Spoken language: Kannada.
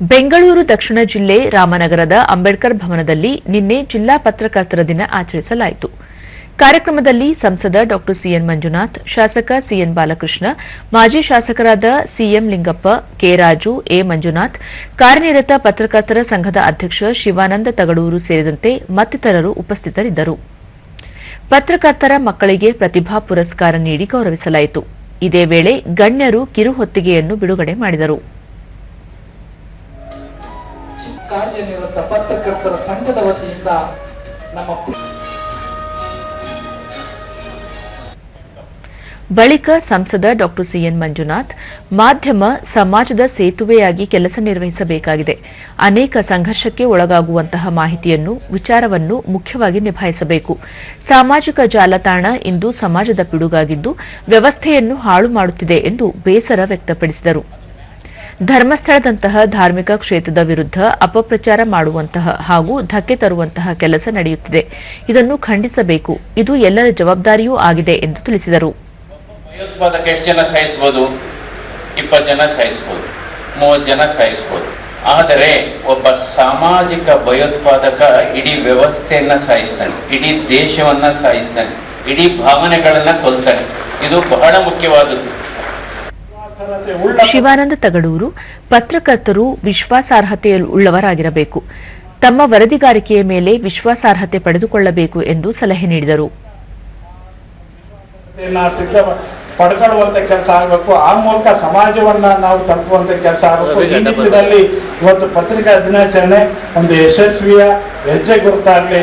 ಬೆಂಗಳೂರು ದಕ್ಷಿಣ ಜಿಲ್ಲೆ ರಾಮನಗರದ ಅಂಬೇಡ್ಕರ್ ಭವನದಲ್ಲಿ ನಿನ್ನೆ ಜಿಲ್ಲಾ ಪತ್ರಕರ್ತರ ದಿನ ಆಚರಿಸಲಾಯಿತು. ಕಾರ್ಯಕ್ರಮದಲ್ಲಿ ಸಂಸದ ಡಾ ಸಿಎನ್ ಮಂಜುನಾಥ್, ಶಾಸಕ ಸಿಎನ್ ಬಾಲಕೃಷ್ಣ, ಮಾಜಿ ಶಾಸಕರಾದ C M Lingappa, K Raju, A Manjunath, ಕಾರ್ಯನಿರತ ಪತ್ರಕರ್ತರ ಸಂಘದ ಅಧ್ಯಕ್ಷ ಶಿವಾನಂದ ತಗಡೂರು ಸೇರಿದಂತೆ ಮತ್ತಿತರರು ಉಪಸ್ಥಿತರಿದ್ದರು. ಪತ್ರಕರ್ತರ ಮಕ್ಕಳಿಗೆ ಪ್ರತಿಭಾ ಪುರಸ್ಕಾರ ನೀಡಿ ಗೌರವಿಸಲಾಯಿತು. ಇದೇ ವೇಳೆ ಗಣ್ಯರು ಕಿರುಹೊತ್ತಿಗೆಯನ್ನು ಬಿಡುಗಡೆ ಮಾಡಿದರು. ಕಾರ್ಯನಿರತ ಪತ್ರಕರ್ತರ ಸಂಘದ ವತಿಯಿಂದ ನಮ್ಮ ಬಳಿಕ ಸಂಸದ ಡಾಕ್ಟರ್ ಸಿಎನ್ ಮಂಜುನಾಥ್ ಮಾಧ್ಯಮ ಸಮಾಜದ ಸೇತುವೆಯಾಗಿ ಕೆಲಸ ನಿರ್ವಹಿಸಬೇಕಾಗಿದೆ. ಅನೇಕ ಸಂಘರ್ಷಕ್ಕೆ ಒಳಗಾಗುವಂತಹ ಮಾಹಿತಿಯನ್ನು, ವಿಚಾರವನ್ನು ಮುಖ್ಯವಾಗಿ ನಿಭಾಯಿಸಬೇಕು. ಸಾಮಾಜಿಕ ಜಾಲತಾಣ ಇಂದು ಸಮಾಜದ ಪಿಡುಗಾಗಿದ್ದು ವ್ಯವಸ್ಥೆಯನ್ನು ಹಾಳು ಮಾಡುತ್ತಿದೆ ಎಂದು ಬೇಸರ ವ್ಯಕ್ತಪಡಿಸಿದರು. ಧರ್ಮಸ್ಥಳದಂತಹ ಧಾರ್ಮಿಕ ಕ್ಷೇತ್ರದ ವಿರುದ್ಧ ಅಪಪ್ರಚಾರ ಮಾಡುವಂತಹ ಹಾಗೂ ಧಕ್ಕೆ ತರುವಂತಹ ಕೆಲಸ ನಡೆಯುತ್ತಿದೆ. ಇದನ್ನು ಖಂಡಿಸಬೇಕು. ಇದು ಎಲ್ಲರ ಜವಾಬ್ದಾರಿಯೂ ಆಗಿದೆ ಎಂದು ತಿಳಿಸಿದರು. ಭಯೋತ್ಪಾದಕ ಎಷ್ಟು ಜನ ಸಾಯಿಸ್ಬೋದು? ಇಪ್ಪತ್ತು ಜನ ಸಾಯಿಸ್ಬೋದು. ಮೂವತ್ತು ಜನ ಸಾಯಿಸ್ಬೋದು. ಆದರೆ ಒಬ್ಬ ಸಾಮಾಜಿಕ ಭಯೋತ್ಪಾದಕ ಇಡೀ ವ್ಯವಸ್ಥೆಯನ್ನ ಸಾಯಿಸ್ತಾನೆ. ಇಡೀ ದೇಶವನ್ನ ಸಾಯಿಸ್ತಾನೆ. ಇಡೀ ಭಾವನೆಗಳನ್ನ ಕೊಲ್ತಾನೆ. ಇದು ಬಹಳ ಮುಖ್ಯವಾದದ್ದು. ಶಿವಾನಂದ ತಗಡೂರು ಪತ್ರಕರ್ತರು ವಿಶ್ವಾಸಾರ್ಹತೆಯುಳ್ಳವರಾಗಿರಬೇಕು ತಮ್ಮ ವರದಿಗಾರಿಕೆಯ ಮೇಲೆ ವಿಶ್ವಾಸಾರ್ಹತೆ ಪಡೆದುಕೊಳ್ಳಬೇಕು ಎಂದು ಸಲಹೆ ನೀಡಿದರು. ಪಡ್ಕೊಳ್ಳುವಂತ ಕೆಲಸ ಆಗಬೇಕು. ಆ ಮೂಲಕ ಸಮಾಜವನ್ನ ನಾವು ತಲುಪುವಂತ ಕೆಲಸ ಆಗಬೇಕು. ಈ ನಿಟ್ಟಿನಲ್ಲಿ ಇವತ್ತು ಪತ್ರಿಕಾ ದಿನಾಚರಣೆ ಒಂದು ಯಶಸ್ವಿಯ ಹೆಜ್ಜೆ ಗುರುತಾಗಲಿ.